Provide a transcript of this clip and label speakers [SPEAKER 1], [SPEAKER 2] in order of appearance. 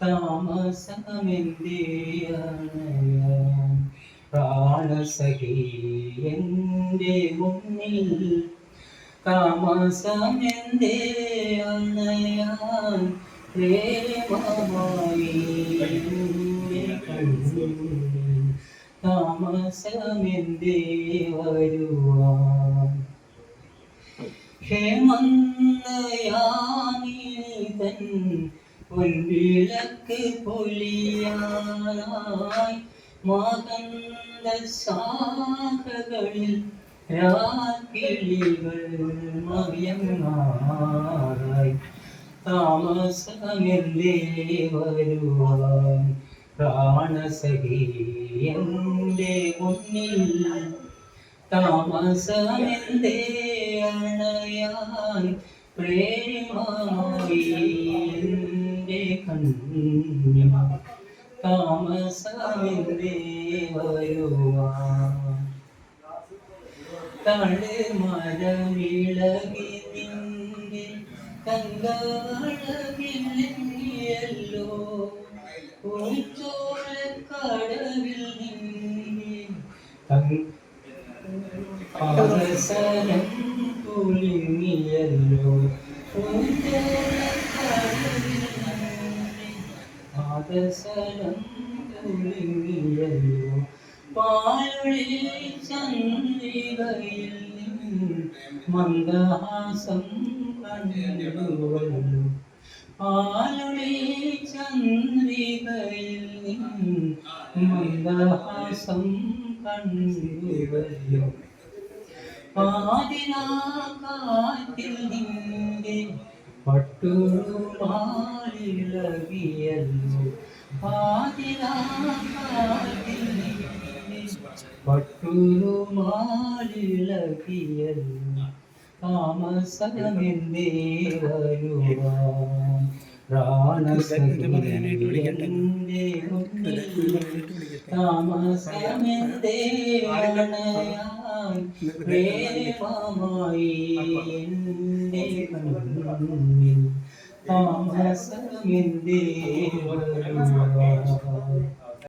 [SPEAKER 1] താമസമെന്തേ അണയാൻ പ്രാണസഖി എന്റെ മുന്നിൽ താമസമെന്തേ അണയാൻ പ്രേമമായി താമസമെന്തേ വരുവാൻ ഹേമന്തയാനിതൻ പൊൻവിളക്ക് പൊലിയായി മകന്ത ശാഖകളിൽ രാക്കിളികൾ മയങ്ങായി താമസമെന്തേ വരുവാൻ പ്രാണസഖി മുന്നിൽ താമസമെന്തേ അണയാൻ പ്രേമമായി താമസമെന്തേ വരുവാൻ തളിമരമിളകി നിന്റെ കങ്കാളകില്ലല്ലോ കടവിൽ നിന്നെ പാദസരം കുലുങ്ങിയല്ലോ പാദസരം കുലുങ്ങിയല്ലോ പാലുള്ളിൽ ചന്ദ്രികയിൽ മന്ദഹാസം കണ്ടുവല്ലോ പാലുള്ളിൽ ചന്ദ്രികയിൽ മന്ദഹാസം കണ്ടുവല്ലോ പാതിരാക്കാറ്റിൽ നിന്റെ നിന്റെ പട്ടുമാലിളകിയല്ലോ താമസമെന്തേ വരുവാൻ താമസമെന്തേ പ്രേമമായി എന്റെ താമസമെന്തേ